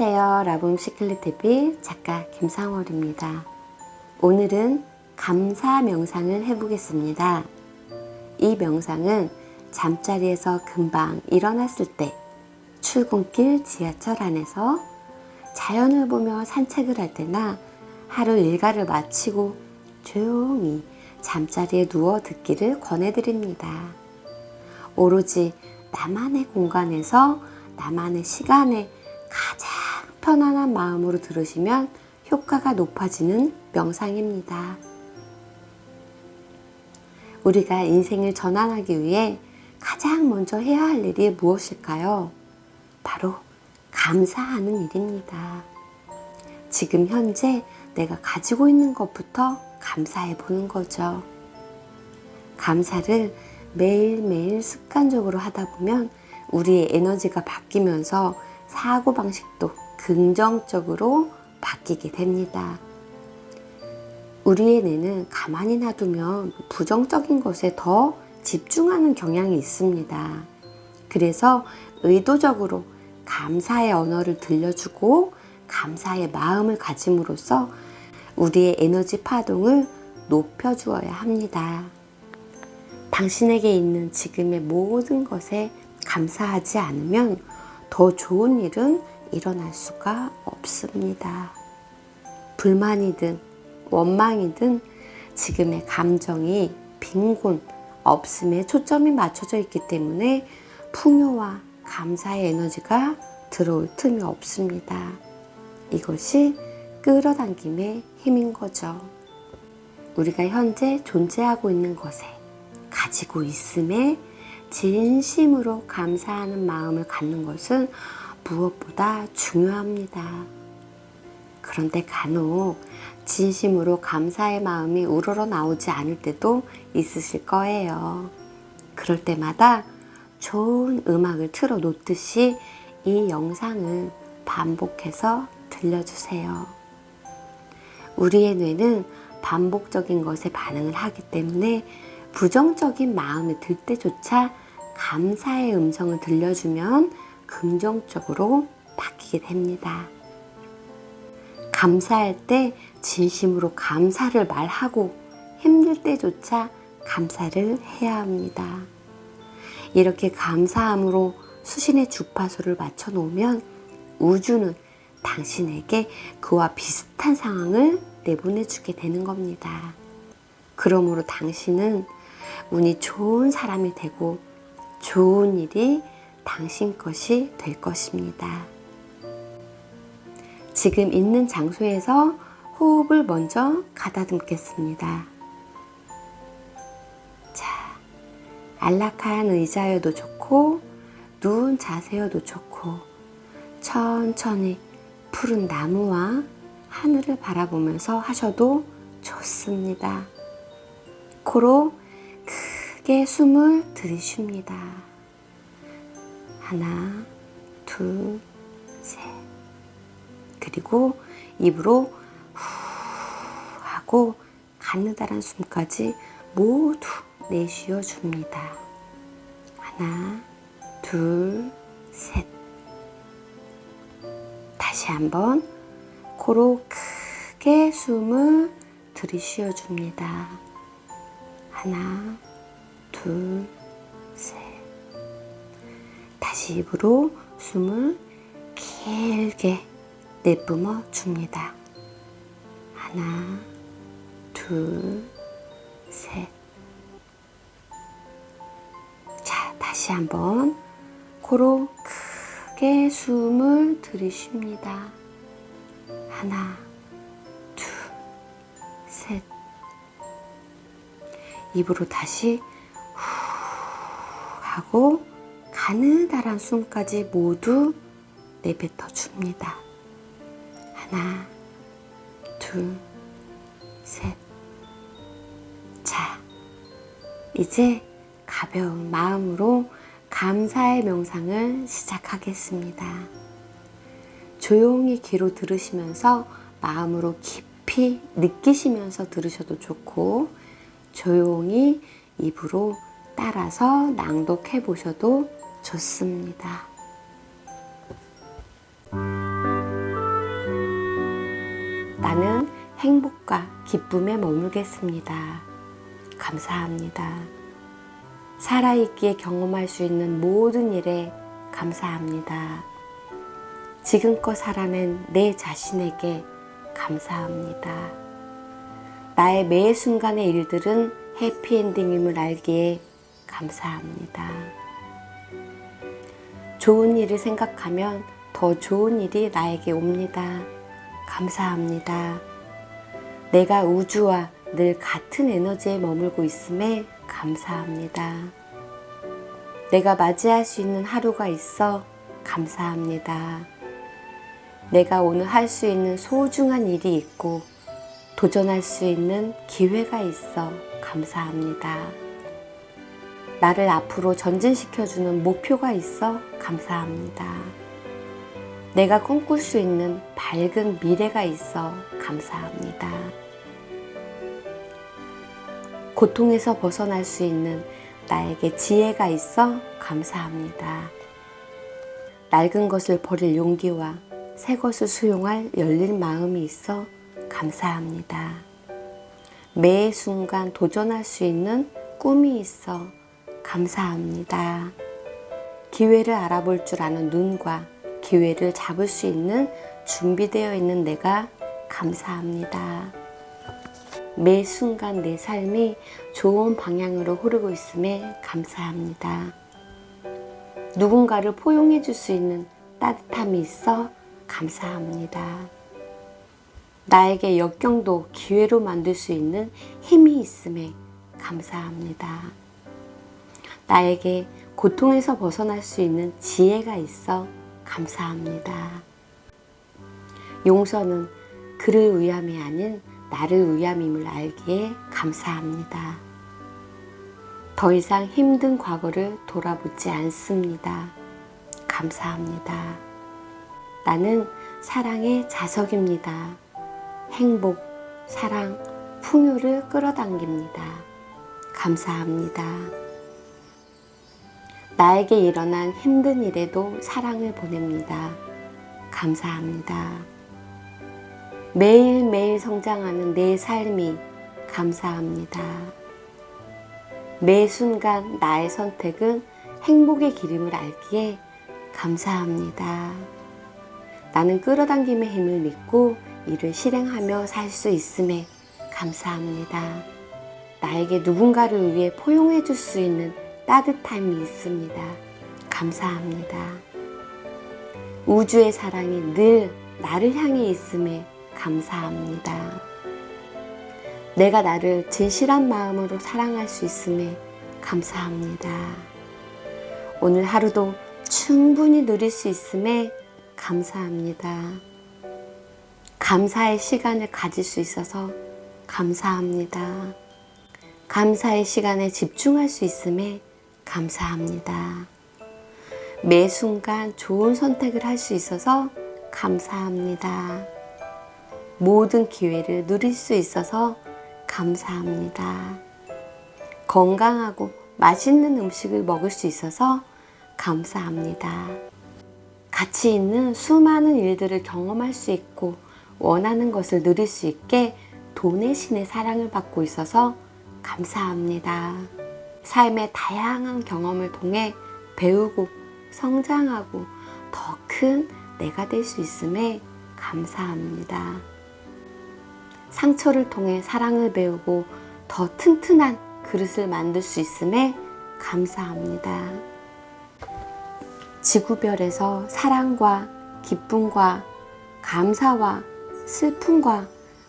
안녕하세요. 라붐 시클릿 TV 작가 김상월입니다. 오늘은 감사 명상을 해보겠습니다. 이 명상은 잠자리에서 금방 일어났을 때 출근길 지하철 안에서 자연을 보며 산책을 할 때나 하루 일과를 마치고 조용히 잠자리에 누워 듣기를 권해드립니다. 오로지 나만의 공간에서 나만의 시간에 가장 편안한 마음으로 들으시면 효과가 높아지는 명상입니다. 우리가 인생을 전환하기 위해 가장 먼저 해야 할 일이 무엇일까요? 바로 감사하는 일입니다. 지금 현재 내가 가지고 있는 것부터 감사해 보는 거죠. 감사를 매일매일 습관적으로 하다 보면 우리의 에너지가 바뀌면서 사고방식도 긍정적으로 바뀌게 됩니다. 우리의 뇌는 가만히 놔두면 부정적인 것에 더 집중하는 경향이 있습니다. 그래서 의도적으로 감사의 언어를 들려주고 감사의 마음을 가짐으로써 우리의 에너지 파동을 높여주어야 합니다. 당신에게 있는 지금의 모든 것에 감사하지 않으면 더 좋은 일은 일어날 수가 없습니다. 불만이든 원망이든 지금의 감정이 빈곤, 없음에 초점이 맞춰져 있기 때문에 풍요와 감사의 에너지가 들어올 틈이 없습니다. 이것이 끌어당김의 힘인 거죠. 우리가 현재 존재하고 있는 것에 가지고 있음에 진심으로 감사하는 마음을 갖는 것은 무엇보다 중요합니다. 그런데 간혹 진심으로 감사의 마음이 우러러 나오지 않을 때도 있으실 거예요. 그럴 때마다 좋은 음악을 틀어 놓듯이 이 영상을 반복해서 들려주세요. 우리의 뇌는 반복적인 것에 반응을 하기 때문에 부정적인 마음이 들 때조차 감사의 음성을 들려주면 긍정적으로 바뀌게 됩니다. 감사할 때 진심으로 감사를 말하고 힘들 때조차 감사를 해야 합니다. 이렇게 감사함으로 수신의 주파수를 맞춰 놓으면 우주는 당신에게 그와 비슷한 상황을 내보내주게 되는 겁니다. 그러므로 당신은 운이 좋은 사람이 되고 좋은 일이 당신 것이 될 것입니다. 지금 있는 장소에서 호흡을 먼저 가다듬겠습니다. 자, 안락한 의자여도 좋고, 누운 자세여도 좋고, 천천히 푸른 나무와 하늘을 바라보면서 하셔도 좋습니다. 코로 크게 숨을 들이쉽니다. 하나, 둘, 셋. 그리고 입으로 후 하고 가느다란 숨까지 모두 내쉬어 줍니다. 하나, 둘, 셋. 다시 한번 코로 크게 숨을 들이쉬어 줍니다. 하나, 둘, 셋. 다시 입으로 숨을 길게 내뿜어 줍니다. 하나, 둘, 셋. 자, 다시 한번 코로 크게 숨을 들이쉽니다. 하나, 둘, 셋. 입으로 다시 후 하고 가느다란 숨까지 모두 내뱉어 줍니다. 하나, 둘, 셋. 자, 이제 가벼운 마음으로 감사의 명상을 시작하겠습니다. 조용히 귀로 들으시면서 마음으로 깊이 느끼시면서 들으셔도 좋고, 조용히 입으로 따라서 낭독해 보셔도 좋습니다. 나는 행복과 기쁨에 머물겠습니다. 감사합니다. 살아있기에 경험할 수 있는 모든 일에 감사합니다. 지금껏 살아낸 내 자신에게 감사합니다. 나의 매 순간의 일들은 해피엔딩임을 알기에 감사합니다. 좋은 일을 생각하면 더 좋은 일이 나에게 옵니다. 감사합니다. 내가 우주와 늘 같은 에너지에 머물고 있음에 감사합니다. 내가 맞이할 수 있는 하루가 있어 감사합니다. 내가 오늘 할 수 있는 소중한 일이 있고 도전할 수 있는 기회가 있어 감사합니다. 나를 앞으로 전진시켜주는 목표가 있어 감사합니다. 내가 꿈꿀 수 있는 밝은 미래가 있어 감사합니다. 고통에서 벗어날 수 있는 나에게 지혜가 있어 감사합니다. 낡은 것을 버릴 용기와 새 것을 수용할 열린 마음이 있어 감사합니다. 매 순간 도전할 수 있는 꿈이 있어 감사합니다. 기회를 알아볼 줄 아는 눈과 기회를 잡을 수 있는 준비되어 있는 내가 감사합니다. 매 순간 내 삶이 좋은 방향으로 흐르고 있음에 감사합니다. 누군가를 포용해 줄 수 있는 따뜻함이 있어 감사합니다. 나에게 역경도 기회로 만들 수 있는 힘이 있음에 감사합니다. 나에게 고통에서 벗어날 수 있는 지혜가 있어 감사합니다. 용서는 그를 위함이 아닌 나를 위함임을 알기에 감사합니다. 더 이상 힘든 과거를 돌아보지 않습니다. 감사합니다. 나는 사랑의 자석입니다. 행복, 사랑, 풍요를 끌어당깁니다. 감사합니다. 나에게 일어난 힘든 일에도 사랑을 보냅니다. 감사합니다. 매일매일 성장하는 내 삶이 감사합니다. 매 순간 나의 선택은 행복의 기름을 알기에 감사합니다. 나는 끌어당김의 힘을 믿고 이를 실행하며 살 수 있음에 감사합니다. 나에게 누군가를 위해 포용해 줄 수 있는 따뜻함이 있습니다. 감사합니다. 우주의 사랑이 늘 나를 향해 있음에 감사합니다. 내가 나를 진실한 마음으로 사랑할 수 있음에 감사합니다. 오늘 하루도 충분히 누릴 수 있음에 감사합니다. 감사의 시간을 가질 수 있어서 감사합니다. 감사의 시간에 집중할 수 있음에 감사합니다. 매 순간 좋은 선택을 할 수 있어서 감사합니다. 모든 기회를 누릴 수 있어서 감사합니다. 건강하고 맛있는 음식을 먹을 수 있어서 감사합니다. 가치 있는 수많은 일들을 경험할 수 있고 원하는 것을 누릴 수 있게 돈의 신의 사랑을 받고 있어서 감사합니다. 삶의 다양한 경험을 통해 배우고 성장하고 더 큰 내가 될 수 있음에 감사합니다. 상처를 통해 사랑을 배우고 더 튼튼한 그릇을 만들 수 있음에 감사합니다. 지구별에서 사랑과 기쁨과 감사와 슬픔과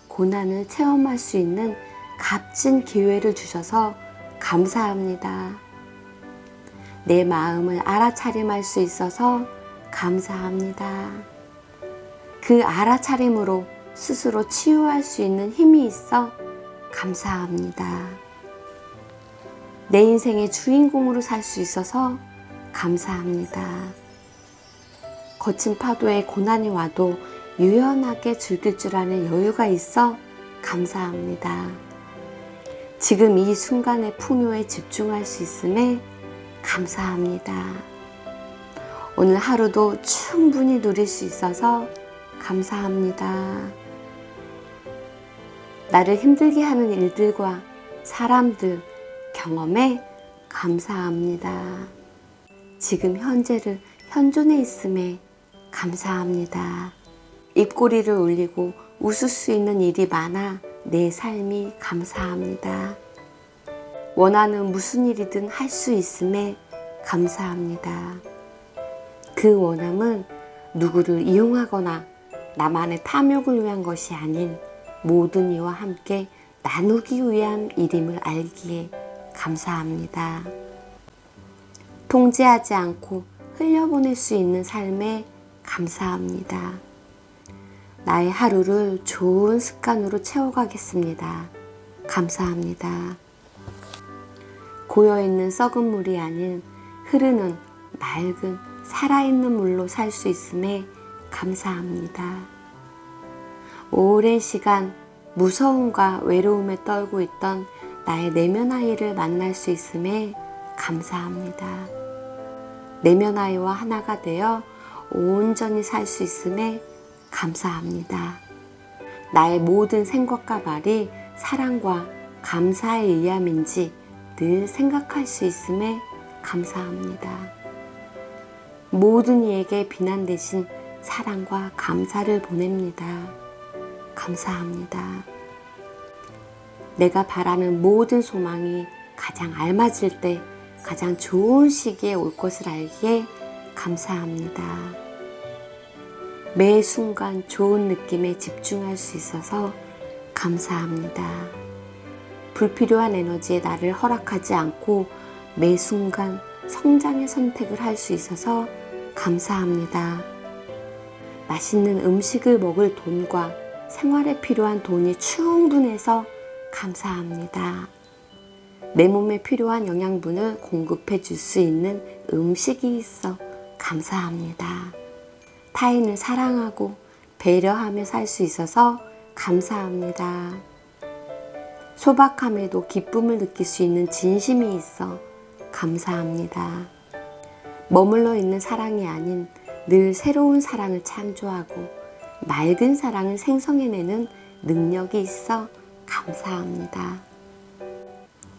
고난을 체험할 수 있는 값진 기회를 주셔서 감사합니다. 내 마음을 알아차림할 수 있어서 감사합니다. 그 알아차림으로 스스로 치유할 수 있는 힘이 있어 감사합니다. 내 인생의 주인공으로 살 수 있어서 감사합니다. 거친 파도에 고난이 와도 유연하게 즐길 줄 아는 여유가 있어 감사합니다. 지금 이 순간의 풍요에 집중할 수 있음에 감사합니다. 오늘 하루도 충분히 누릴 수 있어서 감사합니다. 나를 힘들게 하는 일들과 사람들, 경험에 감사합니다. 지금 현재를 현존에 있음에 감사합니다. 입꼬리를 울리고 웃을 수 있는 일이 많아 내 삶이 감사합니다. 원하는 무슨 일이든 할 수 있음에 감사합니다. 그 원함은 누구를 이용하거나 나만의 탐욕을 위한 것이 아닌 모든 이와 함께 나누기 위한 일임을 알기에 감사합니다. 통제하지 않고 흘려보낼 수 있는 삶에 감사합니다. 나의 하루를 좋은 습관으로 채워가겠습니다. 감사합니다. 고여있는 썩은 물이 아닌 흐르는 맑은 살아있는 물로 살 수 있음에 감사합니다. 오랜 시간 무서움과 외로움에 떨고 있던 나의 내면 아이를 만날 수 있음에 감사합니다. 내면 아이와 하나가 되어 온전히 살 수 있음에 감사합니다. 나의 모든 생각과 말이 사랑과 감사에 의함인지 늘 생각할 수 있음에 감사합니다. 모든 이에게 비난 대신 사랑과 감사를 보냅니다. 감사합니다. 내가 바라는 모든 소망이 가장 알맞을 때 가장 좋은 시기에 올 것을 알기에 감사합니다. 매 순간 좋은 느낌에 집중할 수 있어서 감사합니다. 불필요한 에너지에 나를 허락하지 않고 매 순간 성장의 선택을 할 수 있어서 감사합니다. 맛있는 음식을 먹을 돈과 생활에 필요한 돈이 충분해서 감사합니다. 내 몸에 필요한 영양분을 공급해 줄 수 있는 음식이 있어 감사합니다. 타인을 사랑하고 배려하며 살 수 있어서 감사합니다. 소박함에도 기쁨을 느낄 수 있는 진심이 있어 감사합니다. 머물러 있는 사랑이 아닌 늘 새로운 사랑을 창조하고 맑은 사랑을 생성해내는 능력이 있어 감사합니다.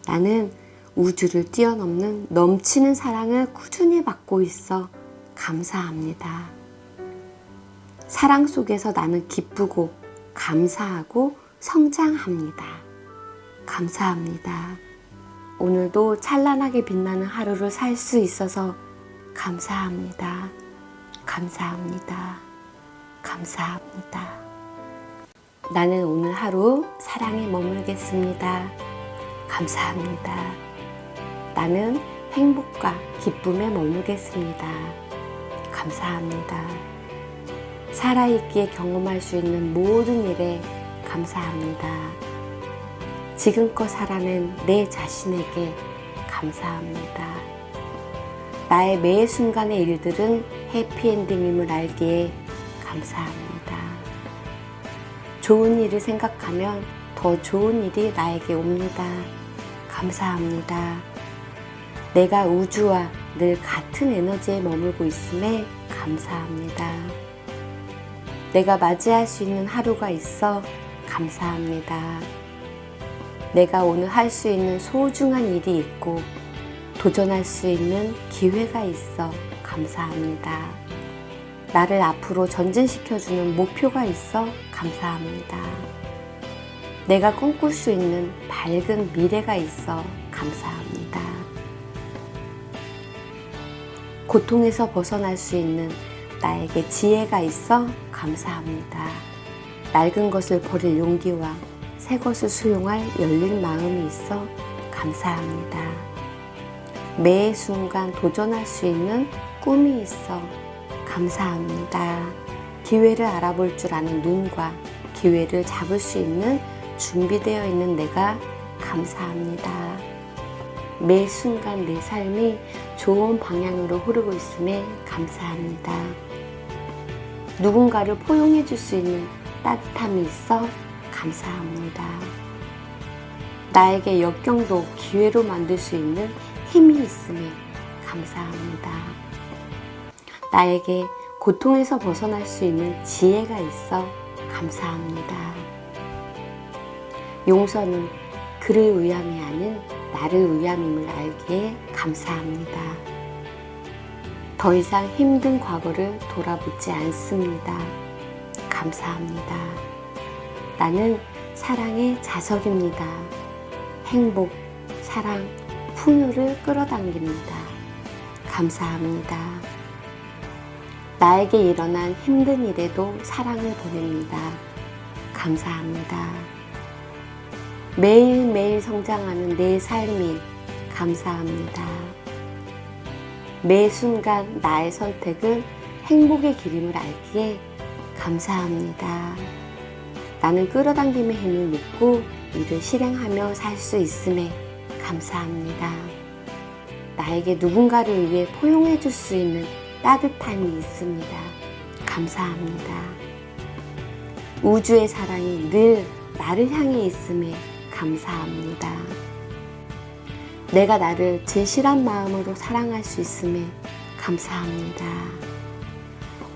나는 우주를 뛰어넘는 넘치는 사랑을 꾸준히 받고 있어 감사합니다. 사랑 속에서 나는 기쁘고 감사하고 성장합니다. 감사합니다. 오늘도 찬란하게 빛나는 하루를 살 수 있어서 감사합니다. 감사합니다. 감사합니다. 나는 오늘 하루 사랑에 머물겠습니다. 감사합니다. 나는 행복과 기쁨에 머물겠습니다. 감사합니다. 살아있기에 경험할 수 있는 모든 일에 감사합니다. 지금껏 살아낸 내 자신에게 감사합니다. 나의 매 순간의 일들은 해피엔딩임을 알기에 감사합니다. 좋은 일을 생각하면 더 좋은 일이 나에게 옵니다. 감사합니다. 내가 우주와 늘 같은 에너지에 머물고 있음에 감사합니다. 내가 맞이할 수 있는 하루가 있어 감사합니다. 내가 오늘 할 수 있는 소중한 일이 있고 도전할 수 있는 기회가 있어 감사합니다. 나를 앞으로 전진시켜주는 목표가 있어 감사합니다. 내가 꿈꿀 수 있는 밝은 미래가 있어 감사합니다. 고통에서 벗어날 수 있는 나에게 지혜가 있어 감사합니다. 낡은 것을 버릴 용기와 새 것을 수용할 열린 마음이 있어 감사합니다. 매 순간 도전할 수 있는 꿈이 있어 감사합니다. 기회를 알아볼 줄 아는 눈과 기회를 잡을 수 있는 준비되어 있는 내가 감사합니다. 매 순간 내 삶이 좋은 방향으로 흐르고 있음에 감사합니다. 누군가를 포용해 줄 수 있는 따뜻함이 있어 감사합니다. 나에게 역경도 기회로 만들 수 있는 힘이 있음에 감사합니다. 나에게 고통에서 벗어날 수 있는 지혜가 있어 감사합니다. 용서는 그를 위함이 아닌 나를 위함임을 알기에 감사합니다. 더 이상 힘든 과거를 돌아보지 않습니다. 감사합니다. 나는 사랑의 자석입니다. 행복, 사랑, 풍요를 끌어당깁니다. 감사합니다. 나에게 일어난 힘든 일에도 사랑을 보냅니다. 감사합니다. 매일매일 성장하는 내 삶이 감사합니다. 매 순간 나의 선택은 행복의 길임을 알기에 감사합니다. 나는 끌어당김의 힘을 믿고 이를 실행하며 살 수 있음에 감사합니다. 나에게 누군가를 위해 포용해 줄 수 있는 따뜻함이 있습니다. 감사합니다. 우주의 사랑이 늘 나를 향해 있음에 감사합니다. 내가 나를 진실한 마음으로 사랑할 수 있음에 감사합니다.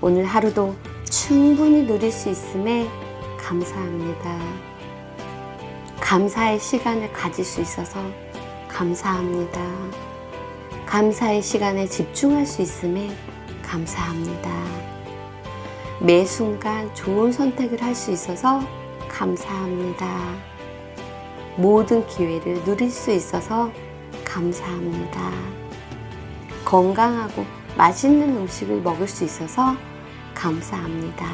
오늘 하루도 충분히 누릴 수 있음에 감사합니다. 감사의 시간을 가질 수 있어서 감사합니다. 감사의 시간에 집중할 수 있음에 감사합니다. 매 순간 좋은 선택을 할 수 있어서 감사합니다. 모든 기회를 누릴 수 있어서 감사합니다. 건강하고 맛있는 음식을 먹을 수 있어서 감사합니다.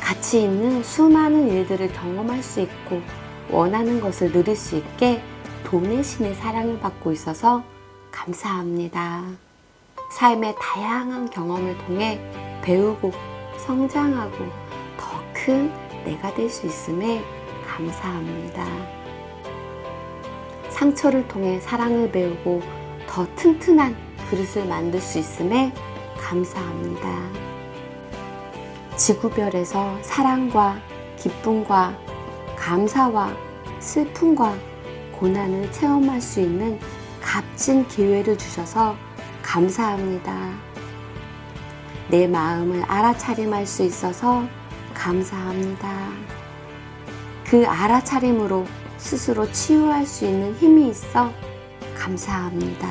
가치 있는 수많은 일들을 경험할 수 있고 원하는 것을 누릴 수 있게 돈의 신의 사랑을 받고 있어서 감사합니다. 삶의 다양한 경험을 통해 배우고 성장하고 더 큰 내가 될 수 있음에 감사합니다. 상처를 통해 사랑을 배우고 더 튼튼한 그릇을 만들 수 있음에 감사합니다. 지구별에서 사랑과 기쁨과 감사와 슬픔과 고난을 체험할 수 있는 값진 기회를 주셔서 감사합니다. 내 마음을 알아차림할 수 있어서 감사합니다. 그 알아차림으로 스스로 치유할 수 있는 힘이 있어 감사합니다.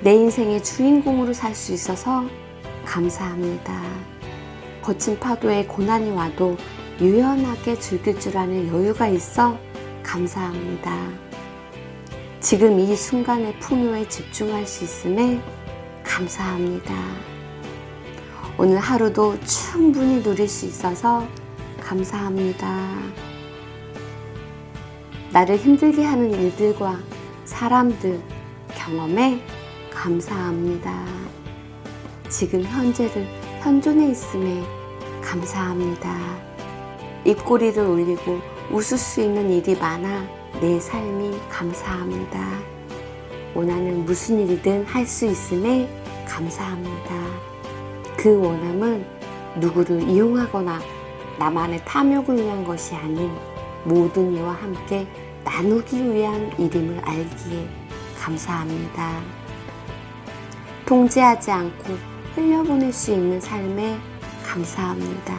내 인생의 주인공으로 살 수 있어서 감사합니다. 거친 파도에 고난이 와도 유연하게 즐길 줄 아는 여유가 있어 감사합니다. 지금 이 순간의 풍요에 집중할 수 있음에 감사합니다. 오늘 하루도 충분히 누릴 수 있어서 감사합니다. 나를 힘들게 하는 일들과 사람들, 경험에 감사합니다. 지금 현재를 현존해 있음에 감사합니다. 입꼬리를 올리고 웃을 수 있는 일이 많아 내 삶이 감사합니다. 원하는 무슨 일이든 할 수 있음에 감사합니다. 그 원함은 누구를 이용하거나 나만의 탐욕을 위한 것이 아닌 모든 이와 함께 나누기 위한 일임을 알기에 감사합니다. 통제하지 않고 흘려보낼 수 있는 삶에 감사합니다.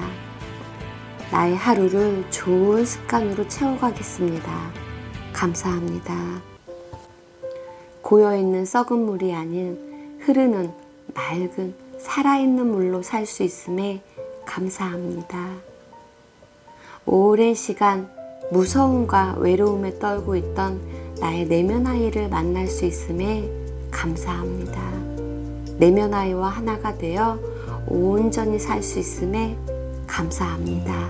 나의 하루를 좋은 습관으로 채워가겠습니다. 감사합니다. 고여있는 썩은 물이 아닌 흐르는 맑은 살아있는 물로 살 수 있음에 감사합니다. 오랜 시간 무서움과 외로움에 떨고 있던 나의 내면 아이를 만날 수 있음에 감사합니다. 내면 아이와 하나가 되어 온전히 살 수 있음에 감사합니다.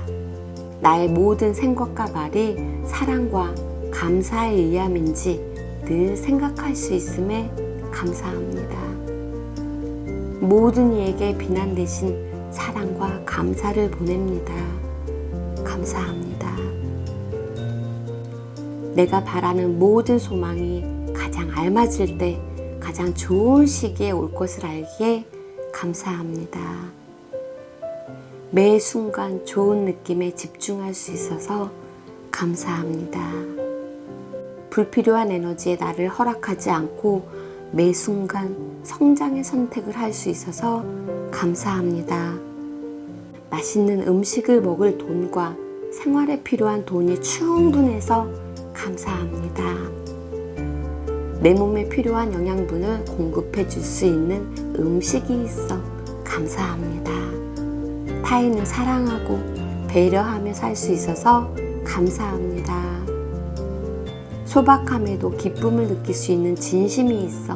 나의 모든 생각과 말이 사랑과 감사에 의함인지 늘 생각할 수 있음에 감사합니다. 모든 이에게 비난 대신 사랑과 감사를 보냅니다. 감사합니다. 내가 바라는 모든 소망이 가장 알맞을 때 가장 좋은 시기에 올 것을 알기에 감사합니다. 매 순간 좋은 느낌에 집중할 수 있어서 감사합니다. 불필요한 에너지에 나를 허락하지 않고 매 순간 성장의 선택을 할 수 있어서 감사합니다. 맛있는 음식을 먹을 돈과 생활에 필요한 돈이 충분해서 감사합니다. 내 몸에 필요한 영양분을 공급해 줄 수 있는 음식이 있어 감사합니다. 타인을 사랑하고 배려하며 살 수 있어서 감사합니다. 소박함에도 기쁨을 느낄 수 있는 진심이 있어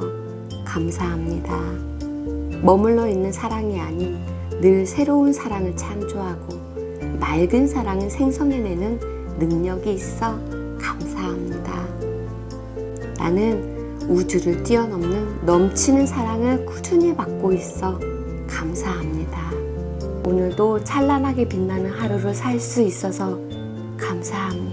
감사합니다. 머물러 있는 사랑이 아닌 늘 새로운 사랑을 창조하고 맑은 사랑을 생성해내는 능력이 있어. 나는 우주를 뛰어넘는 넘치는 사랑을 꾸준히 받고 있어 감사합니다. 오늘도 찬란하게 빛나는 하루를 살 수 있어서 감사합니다.